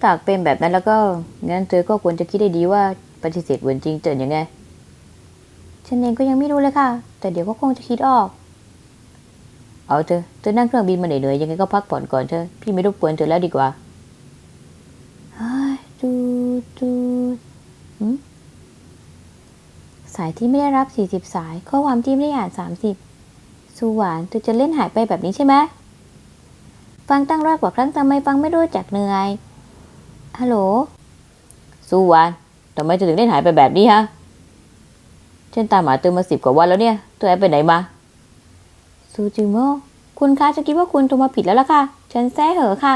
ถ้ากเป็นแบบนั้นแล้วก็ งั้นเธอก็ควรจะคิดได้ดีว่าปฏิเสธเหมือนจริงเจอยังไง ฉันเองก็ยังไม่รู้เลยค่ะ แต่เดี๋ยวก็คงจะคิดออก เอาเธอ เธอนั่งเครื่องบินมาเหนื่อยๆยังไงก็พักผ่อนก่อนเธอะพี่ไม่รบกวนเธอแล้วดีกว่าจูจูสายที่ไม่ได้รับ 40 สาย ข้อความที่ไม่ได้อ่าน 30 สุหวานเธอจะเล่นหายไปแบบนี้ใช่ไหมฟังตั้งร้อยกว่าครั้งทำไมฟังไม่รู้จักเหนื่อย ฮัลโหลสุวรรณทำไมเธอถึงได้หายไปแบบนี้ฮะฉันตามหาเธอมาสิบกว่าวันแล้วเนี่ยเธอหายไปไหนมาซูจิโมคุณคะจะคิดว่าคุณโทรมาผิดแล้วล่ะค่ะ ฉันแซ่เหอะค่ะ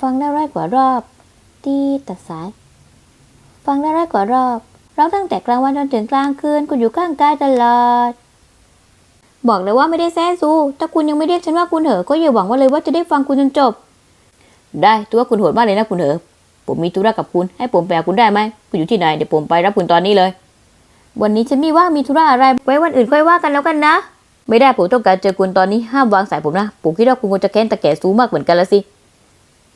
ฟังได้ร้อยกว่ารอบตีตัดสาย ฟังได้ร้อยกว่ารอบร้องตั้งแต่กลางวันจนถึงกลางคืน คุณอยู่ข้างกายตลอด บอกเลยว่าไม่ได้แซ่ซูถ้าคุณยังไม่เรียกฉันว่าคุณเหอะก็อย่าหวังว่าเลยว่าจะได้ฟังคุณจนจบ ได้ตัวว่าคุณโหดมากเลยนะคุณเหอผมมีธุระกับคุณให้ผมไปหาคุณได้ไหมคุณอยู่ที่ไหนเดี๋ยวผมไปรับคุณตอนนี้เลย วันนี้ฉันมีว่ามีธุระอะไรไว้วันอื่นค่อยว่ากันแล้วกันนะ ไม่ได้ผมต้องการเจอคุณตอนนี้ห้ามวางสายผมนะผมคิดว่าคุณคงจะแค้นตะแก่ซูมากเหมือนกันละสิ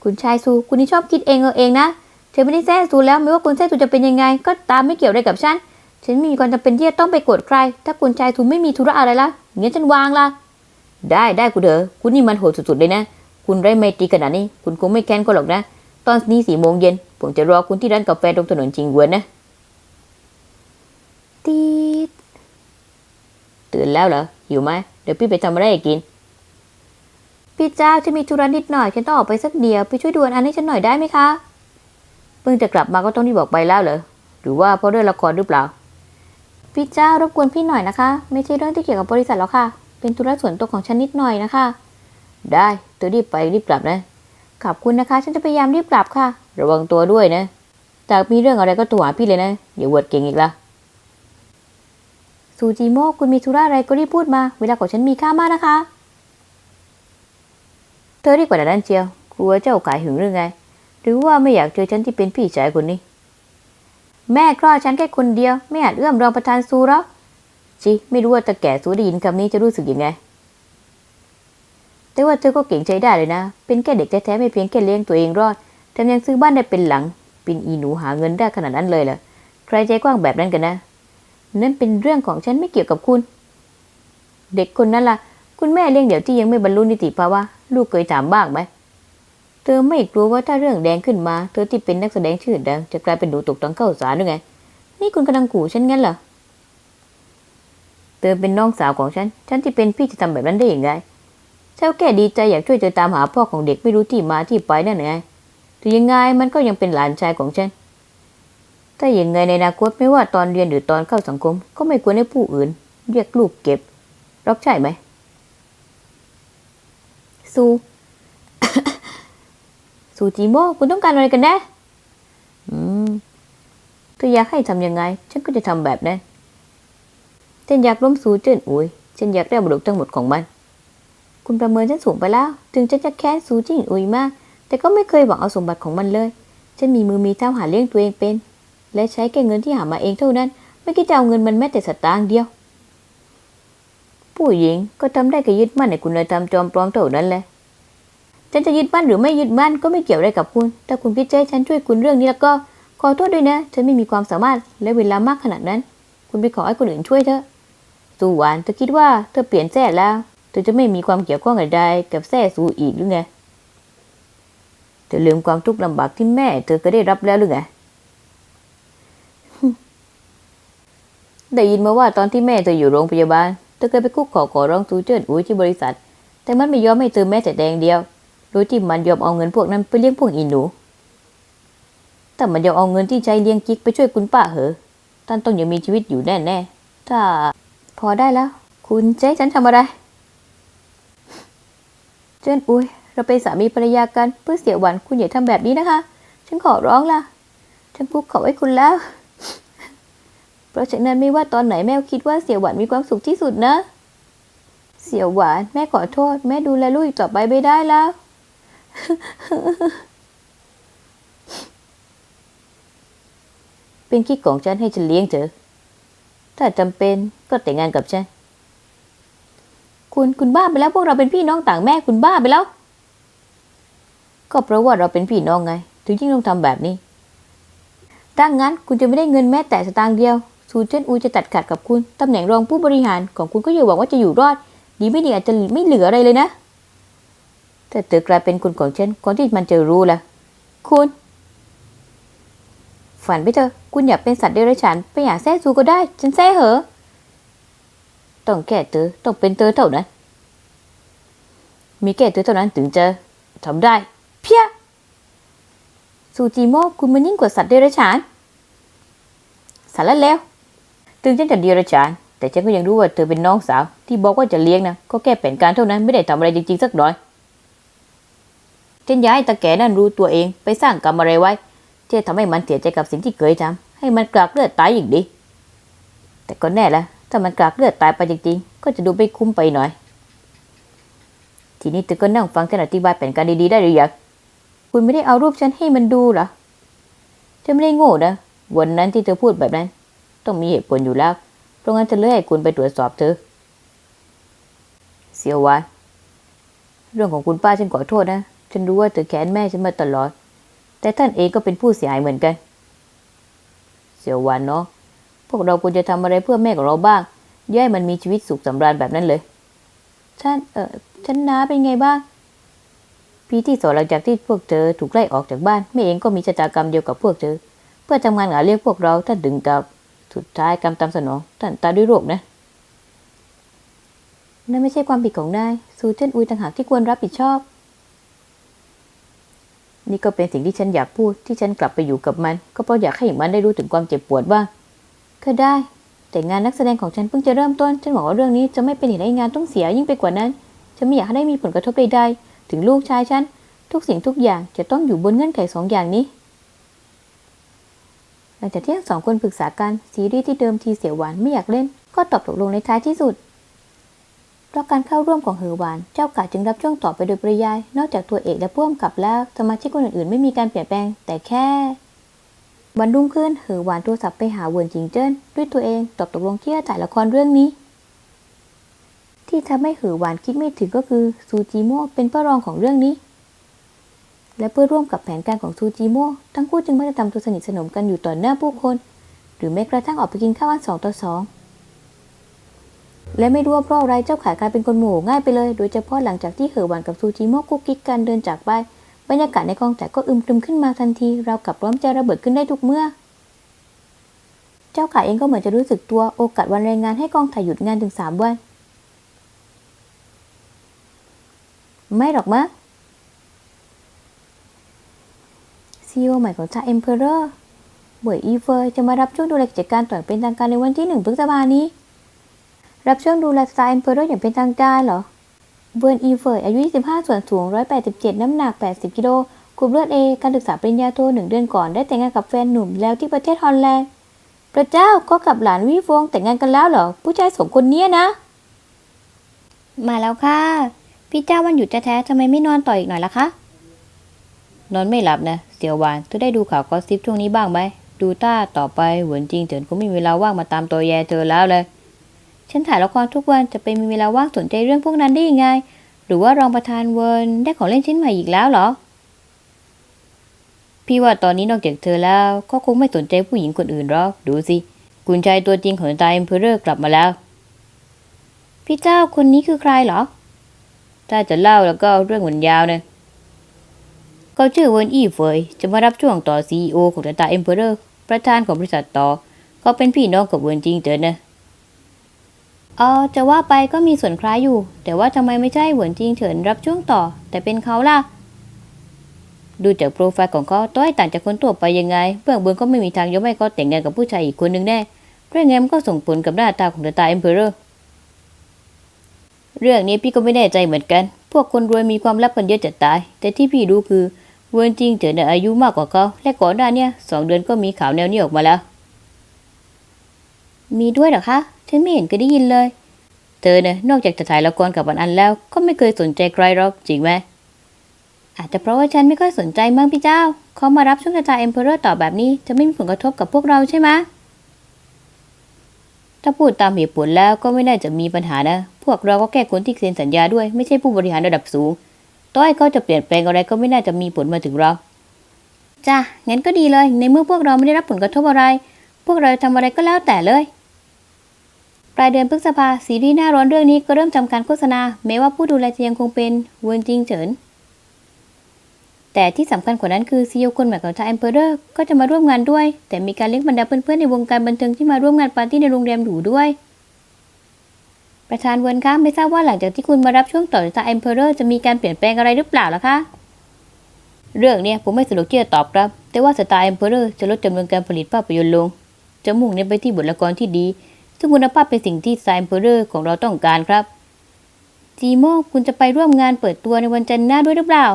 คุณชายซูคุณนี่ชอบคิดเองเออเองนะเธอไม่ได้แซ่ซูแล้วไม่ว่าคุณแซ่ซูจะเป็นยังไง ก็ตามไม่เกี่ยวอะไรกับฉันฉันไม่มีความจำเป็นที่จะต้องไปโกรธใคร ถ้าคุณชายทูไม่มีธุระอะไรละงั้นฉันวางละ ได้ได้คุณเถอะคุณนี่มันโหดสุดๆเลยนะ คุณไร้ไมตรีขนาดนี้ คุณคงไม่แค้นก็หรอกนะ ตอนนี้สี่โมงเย็น ผมจะรอคุณที่ร้านกาแฟตรงถนนจิงหวนนะ ตีดตื่นแล้วเหรอ อยู่ไหม เดี๋ยวพี่ไปทำอะไรกิน พี่เจ้าฉันมีธุระนิดหน่อย ฉันต้องออกไปสักเดียวไปช่วยดูอันให้ฉันหน่อยได้ไหมคะ เพิ่งจะกลับมาก็ต้องรีบบอกไปแล้วเหรอ หรือว่าเพราะเรื่องละครหรือเปล่า พี่เจ้ารบกวนพี่หน่อยนะคะ ไม่ใช่เรื่องที่เกี่ยวกับบริษัทแล้วค่ะ เป็นธุระส่วนตัวของฉันนิดหน่อยนะคะ ได้ เธอรีบไปรีบกลับนะ ขอบคุณนะคะ ฉันจะพยายามรีบกลับค่ะ ระวังตัวด้วยนะจากมีเรื่องอะไรก็โทรหาพี่เลยนะอย่าเวิร์ดเก่งอีกละซูจิโมคุณมีธุระอะไรก็รีบพูดมา เวลาของฉันมีค่ามากนะคะ เธอรีบกว่านั้นเชียวกลัวเจ้าขายหึงหรือไง หรือว่าไม่อยากเจอฉันที่เป็นพี่ชายคนนี้ แม่คลอดฉันแค่คนเดียว ไม่อาจเอื้อมรองประธานซูหรอกจิไม่รู้ว่าตาแก่ซูได้ยินคำนี้จะรู้สึกยังไง แต่ว่าเธอก็เก่งใจได้เลยนะ เป็นแค่เด็กแท้ๆไม่เพียงแค่เลี้ยงตัวเองรอด แถมยังซื้อบ้านได้เป็นหลัง เป็นอีหนูหาเงินได้ขนาดนั้นเลยเหรอ ใครใจกว้างแบบนั้นกันนะ นั่นเป็นเรื่องของฉันไม่เกี่ยวกับคุณ เด็กคนนั้นล่ะ คุณแม่เลี้ยงเดี๋ยวที่ยังไม่บรรลุนิติภาวะ ลูกเคยถามบ้างไหม เธอไม่กลัวว่าถ้าเรื่องแดงขึ้นมา เธอที่เป็นนักแสดงชื่อดังจะกลายเป็นหนูตกตังเข้าสารหรือไง นี่คุณกำลังขู่ฉันงั้นเหรอ เธอเป็นน้องสาวของฉัน ฉันที่เป็นพี่จะทำแบบนั้นได้ยังไง เจ้าแค่ดีใจอยากช่วยเธอตามหาพ่อของเด็กไม่รู้ที่มาที่ไปนั่นไงถึงยังไงมันก็ยังเป็นหลานชายของฉันถ้าอย่างไงในอนาคตไม่ว่าตอนเรียนหรือตอนเข้าสังคม ก็ไม่ควรให้ผู้อื่น เรียกลูกเก็บรับใช่ไหมซูซูจิโมคุณต้องการอะไรกันแน่อืมเธออยากให้ทำยังไง ฉันก็จะทำแบบนั้นฉันอยากล้มซูเจิ้นอุยฉันอยากได้บุรุษทั้งหมดของมัน คุณประเมินฉันสูงไปแล้ว ถึงฉันจะแค้นซูจิ้งอุยมาก แต่ก็ไม่เคยหวังเอาสมบัติของมันเลย ฉันมีมือมีเท้าหาเลี้ยงตัวเองเป็น และใช้แค่เงินที่หามาเองเท่านั้น ไม่คิดจะเอาเงินมันแม้แต่สตางค์เดียว ผู้หญิงก็ทำได้แค่ยึดมั่นในคุณธรรมจอมปลอมเท่านั้นแหละ ฉันจะยึดมั่นหรือไม่ยึดมั่นก็ไม่เกี่ยวอะไรกับคุณ ถ้าคุณพิจารณาฉันช่วยคุณเรื่องนี้แล้วก็ ขอโทษด้วยนะ ฉันไม่มีความสามารถและเวลามากขนาดนั้น คุณไปขอให้คนอื่นช่วยเถอะ สู่หวานเธอคิดว่าเธอเปลี่ยนแซ่แล้ว เธอจะไม่มีความเกี่ยวข้องใดๆกับแซ่สูอีกหรือไง เธอลืมความทุกข์ลำบากที่แม่ เธอก็ได้รับแล้วหรือไง ได้ยินมาว่าตอนที่แม่เธออยู่โรงพยาบาล เธอเคยไปคุกขอขอร้องซูเจิ้นอุ้ยที่บริษัท แต่มันไม่ยอมให้เธอแม้แต่แดงเดียว โดยที่มันยอมเอาเงินพวกนั้นไปเลี้ยงพวกอีหนูแต่มันยอมเอาเงินที่ใช้เลี้ยงกิ๊กไปช่วยคุณป้าเหอท่านต้องยังมีชีวิตอยู่แน่ๆ ถ้า พอได้แล้ว คุณเจ๊ฉันทำอะไร เจนอุ้ยเราเป็นสามีภรรยากันเพื่อเสียหวันคุณอย่าทำแบบนี้นะคะ ฉันขอร้องละฉันพูดขอไว้คุณแล้ว เพราะฉะนั้นไม่ว่าตอนไหนแม่คิดว่าเสียหวานมีความสุขที่สุดนะ เสียหวานแม่ขอโทษ แม่ดูแลลูกอีกต่อไปไม่ได้แล้วเป็นขี้ของฉันให้ฉันเลี้ยงเธอ ถ้าจำเป็นก็แต่งงานกับฉัน คุณคุณบ้าไปแล้วพวกเราเป็นพี่น้องต่างแม่คุณบ้าไปแล้ว ก็เพราะว่าเราเป็นพี่น้องไง ถึงยิ่งต้องทำแบบนี้ถ้างั้นคุณจะไม่ได้เงินแม้แต่สตางค์เดียวซูเจนอูจะตัดขาดกับคุณตำแหน่งรองผู้บริหารของคุณก็อย่าหวังว่าจะอยู่รอด ดีไม่ดีอาจจะไม่เหลืออะไรเลยนะ แต่เธอกลายเป็นคนของฉันก่อนที่มันจะรู้ละคุณ ฝันไปเถอะคุณอยากเป็นสัตว์เดรัจฉานไปหาแซ่ซูก็ได้ ฉันแซ่เหอะ ต้องแก้เธอต้องเป็นเธอเท่านั้น มีแก่เธอเท่านั้นถึงจะทำได้ เพี้ยซูจิโมคุณมันยิ่งกว่าสัตว์เดรัจฉานสารแล้ว ถึงฉันจะเดรัจฉาน แต่ฉันก็ยังรู้ว่าเธอเป็นน้องสาว ที่บอกว่าจะเลี้ยงนะ ก็แค่แผนการเท่านั้นไม่ได้ทำอะไรจริงๆสักหน่อยฉันอยากให้ตาแก่นั่นรู้ตัวเองไปสร้างกรรมอะไรไว้ที่จะทำให้มันเสียใจกับสิ่งที่เคยทำให้มันกรากเลือดตายอย่างดี แต่ก็แน่ละ ถ้ามันกรากเลือดตายไปจริงๆ ก็จะดูไม่คุ้มไปหน่อย ทีนี้เธอก็นั่งฟังฉันอธิบายแผนการดีๆได้หรือยัง คุณไม่ได้เอารูปฉันให้มันดูเหรอฉันไม่ได้โง่นะ วันนั้นที่เธอพูดแบบนั้น ต้องมีเหตุผลอยู่แล้ว เพราะงั้นจะเลือยให้คุณไปตรวจสอบเธอ เสียวหวานเรื่องของคุณป้าฉันขอโทษนะ ฉันรู้ว่าเธอแค้นแม่ฉันมาตลอด แต่ท่านเองก็เป็นผู้เสียหายเหมือนกัน เสียวหวานเนาะ พวกเราควรจะทำอะไรเพื่อแม่ของเราบ้างย่าให้มันมีชีวิตสุขสำราญแบบนั้นเลยท่านเออท่านน้าเป็นไงบ้างปีที่สองหลังจากที่พวกเธอถูกไล่ออกจากบ้านแม่เองก็มีชะตากรรมเดียวกับพวกเธอ เพื่อทำงานหาเลี้ยงพวกเราท่านดึงกับสุดท้ายกรรมตามสนองท่านตายด้วยโรคนะนั่นไม่ใช่ความผิดของนายซูเจนอุยต่างหากที่ควรรับผิดชอบ นี่ก็เป็นสิ่งที่ฉันอยากพูดที่ฉันกลับไปอยู่กับมัน ก็เพราะอยากให้มันได้รู้ถึงความเจ็บปวดบ้าง ก็ได้ แต่งานนักแสดงของฉันเพิ่งจะเริ่มต้น ฉันหวังว่าเรื่องนี้จะไม่เป็นเหตุให้งานต้องเสียยิ่งไปกว่านั้น ฉันไม่อยากให้ได้มีผลกระทบใดๆ ถึงลูกชายฉัน ทุกสิ่งทุกอย่างจะต้องอยู่บนเงื่อนไขสองอย่างนี้ หลังจากที่ทั้งสองคนปรึกษากัน ซีรีส์ที่เดิมทีเสียหวานไม่อยากเล่น ก็ตอบตกลงในท้ายที่สุดเพราะการเข้าร่วมของเหอหวาน เจ้ากาจึงรับช่วงต่อไปโดยปริยาย นอกจากตัวเอกและพ่วงกับแล้วสมาชิกคนอื่นๆ ไม่มีการเปลี่ยนแปลง แต่แค่ วันรุ่งขึ้นเหอหวานโทรศัพท์ไปหาเวินจิงเจิ้นด้วยตัวเองตอบตกลงที่จะถ่ายละครเรื่องนี้ ที่ทำให้เหอหวานคิดไม่ถึงก็คือซูจิโม่เป็นพระรองของเรื่องนี้ และเพื่อร่วมกับแผนการของซูจิโม่ทั้งคู่จึงไม่ได้ทำตัวสนิทสนมกันอยู่ต่อหน้าผู้คน หรือแม้กระทั่งออกไปกินข้าววันสองต่อสองและไม่รู้ว่าเพราะอะไรเจ้าขายกลายเป็นคนโมโหง่ายไปเลย โดยเฉพาะหลังจากที่เหอหวานกับซูจิโม่กุ๊กกิ๊กกันเดินจากไป บรรยากาศในกองถ่ายก็อึมครึมขึ้นมาทันที เรากับร้อมจะระเบิดขึ้นได้ทุกเมื่อ เจ้าขาเองก็เหมือนจะรู้สึกตัวโอกาสวันแรงงานให้กองถ่ายหยุดงานถึงสามวัน ไม่หรอกมะซีอีโอใหม่ของชาเอ็มเพอเรอร์บวยอีเฟยจะมารับช่วงดูแลกิจการต่อยเป็นทางการในวันที่หนึ่งพฤษภานี้ รับช่วงดูแลสไตล์เอ็มเพอเรอร์อย่างเป็นทางการเหรอ เบิร์นอีเฟยอายุ 25 ส่วนสูง 187 น้ำหนัก 80 กิโลกลุ่มเลือดเอการศึกษาปริญญาโทหนึ่งเดือนก่อนได้แต่งงานกับแฟนหนุ่มแล้วที่ประเทศฮอลแลนด์ พระเจ้าก็กับหลานวิฟงแต่งงานกันแล้วเหรอ ผู้ชายสองคนเนี้ยนะ มาแล้วค่ะ พี่เจ้าวันหยุดแท้ๆทำไมไม่นอนต่ออีกหน่อยล่ะคะ นอนไม่หลับนะ เสียวหวานเธอได้ดูข่าวกอสซิปช่วงนี้บ้างไหม ดูต้าต่อไปเหมือนจริงเถินคงไม่มีเวลาว่างมาตามตัวแยเธอแล้วเลย ฉันถ่ายละครทุกวันจะไปมีเวลาว่างสนใจเรื่องพวกนั้นได้ยังไง หรือว่ารองประธานเวิร์นได้ของเล่นชิ้นใหม่อีกแล้วเหรอ พี่ว่าตอนนี้นอกจากเธอแล้วก็คงไม่สนใจผู้หญิงคนอื่นหรอก ดูสิ คุณชายตัวจริงของตาเอ็มเพอเรอร์กลับมาแล้ว พี่เจ้าคนนี้คือใครเหรอ ถ้าจะเล่าแล้วก็เรื่องมันยาวนะเขาชื่อเวิร์นอี้เฟยจะมารับช่วงต่อซีอของตาเอ็มเพอเรอร์ประธานของบริษัทต่อเขาเป็นพี่น้องกับเวิร์นจริงเจอนะ เออจะว่าไปก็มีส่วนคล้ายอยู่ แต่ว่าทำไมไม่ใช่เหวินจิงเฉินรับช่วงต่อ แต่เป็นเขาล่ะ ดูจากโปรไฟล์ของเขาต้อยต่างจากคนทั่วไปยังไง เบื้องบนก็ไม่มีทางยกให้เขาแต่งงานกับผู้ชายอีกคนหนึ่งแน่เรื่องงั้นมันก็ส่งผลกับหน้าตาของตาเอ็มเพอเรอร์เรื่องนี้พี่ก็ไม่แน่ใจเหมือนกัน พวกคนรวยมีความลับกันเยอะจะตาย แต่ที่พี่รู้คือเวินจริงเฉินน่ะอายุมากกว่าเขา และก่อนหน้าเนี้สองเดือนก็มีข่าวแนวนี้ออกมาแล้ว มีด้วยเหรอคะ ฉันไม่เห็นเคยได้ยินเลย เธอเนี่ยนอกจากจะถ่ายละครกับวันอันแล้ว ก็ไม่เคยสนใจใครหรอกจริงไหม อาจจะเพราะว่าฉันไม่ค่อยสนใจมั้งพี่เจ้า เขามารับช่วงชะตาเอ็มเพอเรอร์ต่อแบบนี้ จะไม่มีผลกระทบกับพวกเราใช่ไหมถ้าพูดตามเหตุผลแล้วก็ไม่น่าจะมีปัญหานะ พวกเราก็แค่คนที่เซ็นสัญญาด้วยไม่ใช่ผู้บริหารระดับสูงต้อยเขาจะเปลี่ยนแปลงอะไรก็ไม่น่าจะมีผลมาถึงเราจ้ะงั้นก็ดีเลย ในเมื่อพวกเราไม่ได้รับผลกระทบอะไร พวกเราทำอะไรก็แล้วแต่เลย ปลายเดือนพฤษภาซีรีส์หน้าร้อนเรื่องนี้ก็เริ่มทำการโฆษณา แม้ว่าผู้ดูแลจะยังคงเป็นเวินจิงเฉิน แต่ที่สำคัญกว่านั้นคือซีอีโอคนใหม่ของทาง Emperor ก็จะมาร่วมงานด้วย แต่มีการเลี้ยงบรรดาเพื่อนๆในวงการบันเทิงที่มาร่วมงานปาร์ตี้ในโรงแรมหรูด้วยประธานเวินคะไม่ทราบว่าหลังจากที่คุณมารับช่วงต่อจาก Emperor จะมีการเปลี่ยนแปลงอะไรหรือเปล่าล่ะคะ เรื่องเนี้ยผมไม่สะดวกที่จะตอบครับ แต่ว่าสตาร์ Emperor จะลดจำนวนการผลิตภาพยนตร์ลง จะมุ่งเน้นไปที่บทละครที่ดี ซึ่งคุณภาพเป็นสิ่งที่สตาร์ Emperor ของเราต้องการครับจีโมคุณจะไปร่วมงานเปิดตัวในวันจันทร์หน้าด้วยหรือเปล่า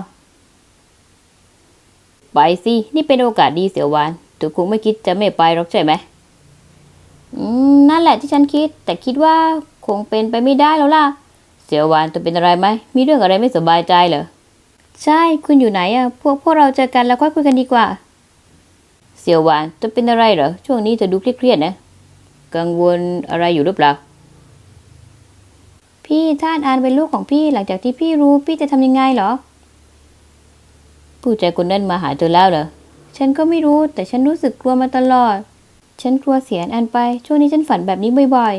ไปสิ นี่เป็นโอกาสดีเสียวหวานแต่คงไม่คิดจะไม่ไปหรอกใช่ไหมอืมนั่นแหละที่ฉันคิด แต่คิดว่าคงเป็นไปไม่ได้แล้วล่ะ เสียวหวานตัวเป็นอะไรไหม มีเรื่องอะไรไม่สบายใจเหรอ ใช่ คุณอยู่ไหนอะพวกพวกเราเจอกันแล้วค่อยคุยกันดีกว่า เสียวหวานตัวเป็นอะไรเหรอ ช่วงนี้เธอดูเครียดๆนะ กังวลอะไรอยู่หรือเปล่า พี่ท่านอานเป็นลูกของพี่หลังจากที่พี่รู้พี่จะทำยังไงเหรอ ผู้ชายคนนั้นมาหาเธอแล้วเหรอ ฉันก็ไม่รู้แต่ฉันรู้สึกกลัวมาตลอด ฉันกลัวเสียอันไป ช่วงนี้ฉันฝันแบบนี้บ่อย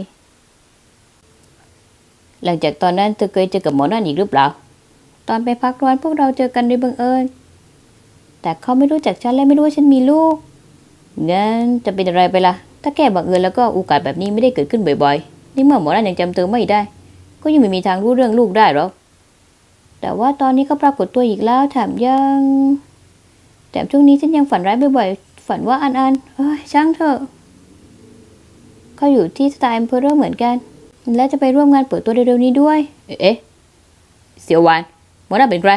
ๆ หลังจากตอนนั้นเธอเคยเจอกับหมอนั่นอีกหรือเปล่า ตอนไปพักร้อนพวกเราเจอกันโดยบังเอิญ แต่เขาไม่รู้จักฉันและไม่รู้ว่าฉันมีลูกงั้นจะเป็นอะไรไปล่ะ ถ้าแค่บังเอิญแล้วก็โอกาสแบบนี้ไม่ได้เกิดขึ้นบ่อยๆ นี่เมื่อหมอนั่นยังจำเธอไม่ได้ ก็ยังไม่มีทางรู้เรื่องลูกได้หรอก แต่ว่าตอนนี้ก็ปรากฏตัวอีกแล้วแถมยังแถมช่วงนี้ฉันยังฝันร้ายบ่อยๆ ฝันว่าอันอันเอ้ยช่างเถอะเขาอยู่ที่สไตล์ e อ p e r o r เหมือนกัน และจะไปร่วมงานเปิดตัวเร็วๆนี้ด้วย เอ๊ะ เสียวหวานหมอนั่นเป็นใคร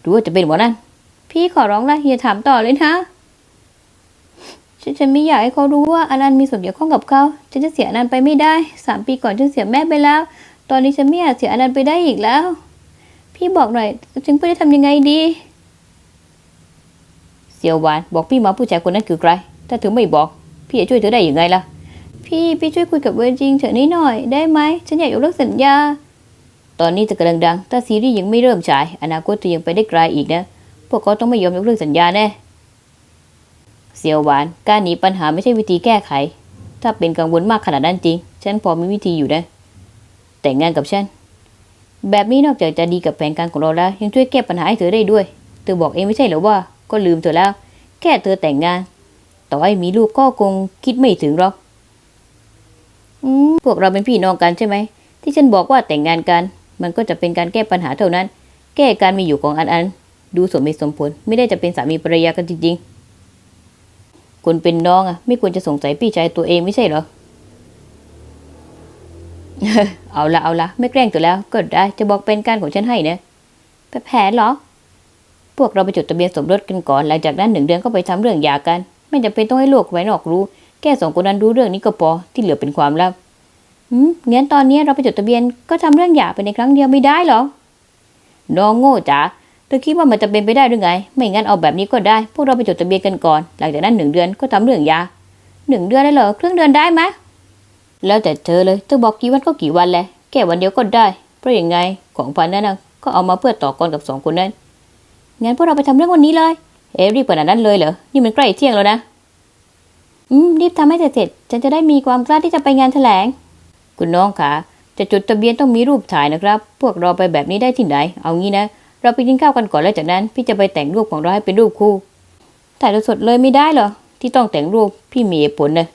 หรือว่าจะเป็นหมอนั่นพี่ขอร้องละอย่าถามต่อเลยนะ ฉันจะไม่อยากให้เขารู้ว่าอนันต์มีส่วนเกี่ยวข้องกับเขาฉันจะเสียอนันต์ไปไม่ได้สามปีก่อนฉันเสียแม่ไปแล้ว ตอนนี้ฉันไม่อยากเสียอนันต์ไปได้อีกแล้ว พี่บอกหน่อยฉันควรจะทำยังไงดี เสียวหวานบอกพี่มาผู้ชายคนนั้นคือใคร ถ้าเธอไม่บอก พี่จะช่วยเธอได้ยังไงล่ะ พี่พี่ช่วยคุยกับเวรจิงเถอะนิดหน่อย ได้ไหมฉันอยากยกเลิกสัญญา ตอนนี้จะกำลังดังถ้าซีรีส์ยังไม่เริ่มฉาย อนาคตจะยังไปได้ไกลอีกนะพวกเขาต้องไม่ยอมยกเลิกสัญญาแน่ เสียวหวาน การหนีปัญหาไม่ใช่วิธีแก้ไข ถ้าเป็นกังวลมากขนาดนั้นจริง ฉันพอมีวิธีอยู่นะ แต่งงานกับฉัน แบบนี้นอกจากจะดีกับแผนการของเราแล้ว ยังช่วยแก้ปัญหาให้เธอได้ด้วย เธอบอกเองไม่ใช่หรอว่า ก็ลืมเธอแล้ว แค่เธอแต่งงาน ต่อให้มีลูกก็คงคิดไม่ถึงหรอกอพวกเราเป็นพี่น้องกันใช่ไหม ที่ฉันบอกว่าแต่งงานกัน มันก็จะเป็นการแก้ปัญหาเท่านั้น แก้การมีอยู่ของอันอัน ดูสมเหตุสมผล ไม่ได้จะเป็นสามีภรรยากันจริงๆ คนเป็นน้องอะไม่ควรจะสงสัยพี่ชายตัวเองไม่ใช่เหรอ เอาละเอาละไม่แกล้งตัวแล้วก็ได้จะบอกเป็นการของฉันให้นะแผนเหรอ พวกเราไปจดทะเบียนสมรสกันก่อนหลังจากนั้นหนึ่งเดือนก็ไปทำเรื่องหย่ากัน ไม่จำเป็นต้องให้โลกไว้นอกรู้ แค่สองคนนั้นรู้เรื่องนี้ก็พอที่เหลือเป็นความลับอืมงั้นตอนนี้เราไปจดทะเบียนก็ทำเรื่องหย่าไปในครั้งเดียวไม่ได้เหรอน้องโง่จ๋า เธอคิดว่ามันจะเป็นไปได้หรือไง ไม่งั้นเอาแบบนี้ก็ได้ พวกเราไปจดทะเบียนกันก่อน หลังจากนั้นหนึ่งเดือนก็ทำเรื่องยาหนึ่งเดือนได้เหรอครึ่งเดือนได้ไหมแล้วแต่เธอเลยเธอบอกกี่วันก็กี่วันแหละแค่วันเดียวก็ได้ เพราะอย่างไงของพันนั้นนะก็เอามาเพื่อต่อกรกับสองคนนั้นงั้นพวกเราไปทำเรื่องวันนี้เลยเอรีบขนาดนั้นเลยเหรอนี่มันใกล้เที่ยงแล้วนะอืมรีบทำให้เสร็จฉันจะได้มีความกล้าที่จะไปงานแถลง คุณน้องคะจะจดทะเบียนต้องมีรูปถ่ายนะครับ พวกเราไปแบบนี้ได้ที่ไหน เอางี้นะ เราไปกินข้าวกันก่อนแล้วจากนั้น พี่จะไปแต่งรูปของเราให้เป็นรูปคู่ถ่ายสดเลยไม่ได้เหรอที่ต้องแต่งรูปพี่มีผลนะ